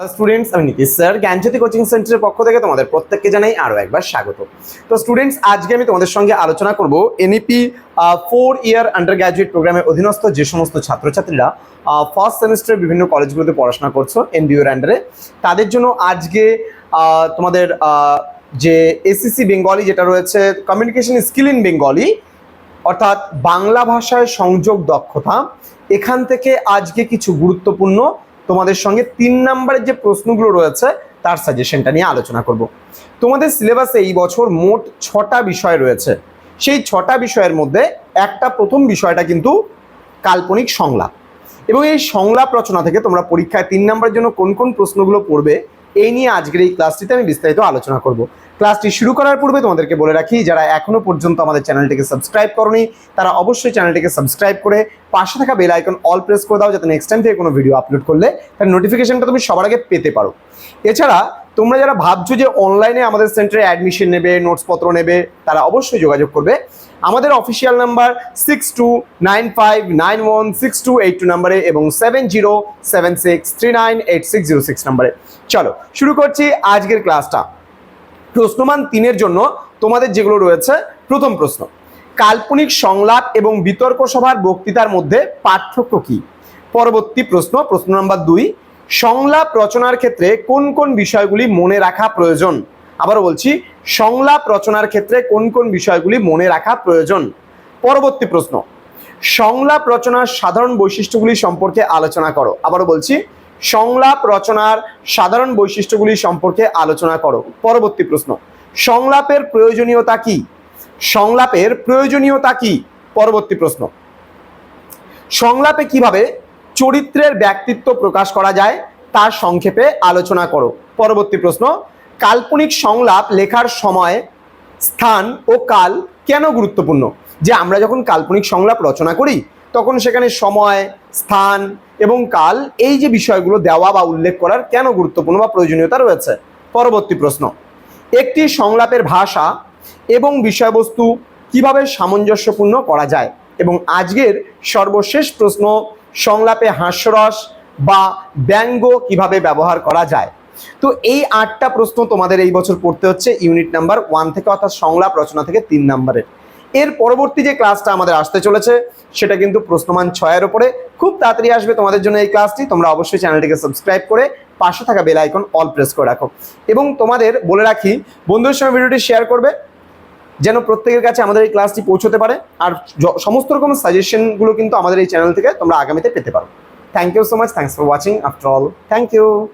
Students আমি Nitish sir, জ্ঞানজ্যোতি coaching সেন্টারের পক্ষ থেকে তোমাদের প্রত্যেককে জানাই আরও একবার স্বাগত। তো স্টুডেন্টস আজকে আমি তোমাদের সঙ্গে আলোচনা করব NEP four year undergraduate প্রোগ্রামের অধীনস্থ যে সমস্ত ছাত্রছাত্রীরা ফার্স্ট সেমিস্টারে বিভিন্ন কলেজগুলোতে পড়াশোনা করছ এনবিওর আন্ডারে তাদের জন্য আজকে তোমাদের যে এসিসি বেঙ্গলি যেটা রয়েছে কমিউনিকেশন স্কিল ইন বেঙ্গলি অর্থাৎ বাংলা ভাষায় সংযোগ দক্ষতা, এখান থেকে আজকে কিছু গুরুত্বপূর্ণ তোমাদের সঙ্গে তিন নাম্বারের যে প্রশ্নগুলো রয়েছে, তার সাজেশনটা নিয়ে আলোচনা করব। তোমাদের সিলেবাসে এই বছর মোট ছটা বিষয় রয়েছে। সেই ছটা বিষয়ের মধ্যে একটা প্রথম বিষয়টা কিন্তু কাল্পনিক সংলাপ। এবং এই সংলাপ রচনা থেকে তোমরা পরীক্ষায় তিন নাম্বারের জন্য কোন কোন প্রশ্নগুলো পড়বে, এই নিয়ে আজকের এই ক্লাসটিতে আমি বিস্তারিত আলোচনা করব। ক্লাসটি শুরু করার পূর্বে তোমাদেরকে বলে রাখি, যারা এখনও পর্যন্ত আমাদের চ্যানেলটিকে সাবস্ক্রাইব করনি, তারা অবশ্যই চ্যানেলটিকে সাবস্ক্রাইব করে পাশে থাকা বেল আইকন অল প্রেস করে দাও, যাতে নেক্সট টাইম থেকে কোনো ভিডিও আপলোড করলে তার নোটিফিকেশনটা তুমি সবার আগে পেতে পারো। এছাড়া, তোমরা যারা ভাবছ যে অনলাইনে আমাদের সেন্টারে অ্যাডমিশন নেবে নোটসপত্র নেবে, তারা অবশ্যই যোগাযোগ করবে। আমাদের official number six two nine five nine one six two eight two নাম্বারে এবং seven zero seven six three nine eight six zero six নাম্বারে। চলো, শুরু করছি আজকের ক্লাসটা প্রশ্নমান তিনের জন্য তোমাদের যেগুলো রয়েছে, প্রথম প্রশ্ন, কাল্পনিক সংলাপ এবং বিতর্ক সভার বক্তৃতার মধ্যে পার্থক্য কি? পরবর্তী প্রশ্ন প্রশ্ন নাম্বার দুই, সংলাপ রচনার ক্ষেত্রে কোন কোন বিষয়গুলি মনে রাখা প্রয়োজন? আবারও বলছি, সংলাপ রচনার ক্ষেত্রে কোন কোন বিষয়গুলি মনে রাখা প্রয়োজন? পরবর্তী প্রশ্ন, সংলাপ রচনার সাধারণ বৈশিষ্ট্যগুলি সম্পর্কে আলোচনা করো। আবারও বলছি সংলাপ রচনার সাধারণ বৈশিষ্ট্যগুলি সম্পর্কে আলোচনা করো। পরবর্তী প্রশ্ন, সংলাপের প্রয়োজনীয়তা কি? সংলাপের প্রয়োজনীয়তা কি? পরবর্তী প্রশ্ন, সংলাপে কীভাবে চরিত্রের ব্যক্তিত্ব প্রকাশ করা যায় তার সংক্ষেপে আলোচনা করো। পরবর্তী প্রশ্ন, কাল্পনিক সংলাপ লেখার সময়, স্থান ও কাল কেন গুরুত্বপূর্ণ? যে আমরা যখন কাল্পনিক সংলাপ রচনা করি তখন সেখানে সময়, স্থান এবং কাল এই যে বিষয়গুলো দেওয়া বা উল্লেখ করার কেন গুরুত্বপূর্ণ বা প্রয়োজনীয়তা রয়েছে? পরবর্তী প্রশ্ন। একটি সংলাপের ভাষা এবং বিষয়বস্তু কীভাবে সামঞ্জস্যপূর্ণ করা যায়? এবং আজকের সর্বশেষ প্রশ্ন, সংলাপে হাস্যরস বা ব্যঙ্গ কীভাবে ব্যবহার করা যায়? তো এই আটটা প্রশ্ন তোমাদের এই বছর পড়তে হচ্ছে ইউনিট নাম্বার ওয়ান থেকে অর্থাৎ সংলাপ রচনা থেকে তিন নাম্বারের। এর পরবর্তী যে ক্লাসটা আমাদের আসতে চলেছে, সেটা কিন্তু প্রশ্নমান ছয়ের ওপরে খুব তাড়াতাড়ি আসবে তোমাদের জন্য এই ক্লাসটি। তোমরা অবশ্যই চ্যানেলটিকে সাবস্ক্রাইব করে পাশে থাকা বেল আইকন অল প্রেস করে রাখো। এবং তোমাদের বলে রাখি, বন্ধুদের সঙ্গে ভিডিওটি শেয়ার করবে, যেন প্রত্যেকের কাছে আমাদের এই ক্লাসটি পৌঁছতে পারে। আর সমস্ত রকম সাজেশনগুলো কিন্তু আমাদের এই চ্যানেল থেকে তোমরা আগামীতে পেতে পারো। Thank you so much thanks for watching after all thank you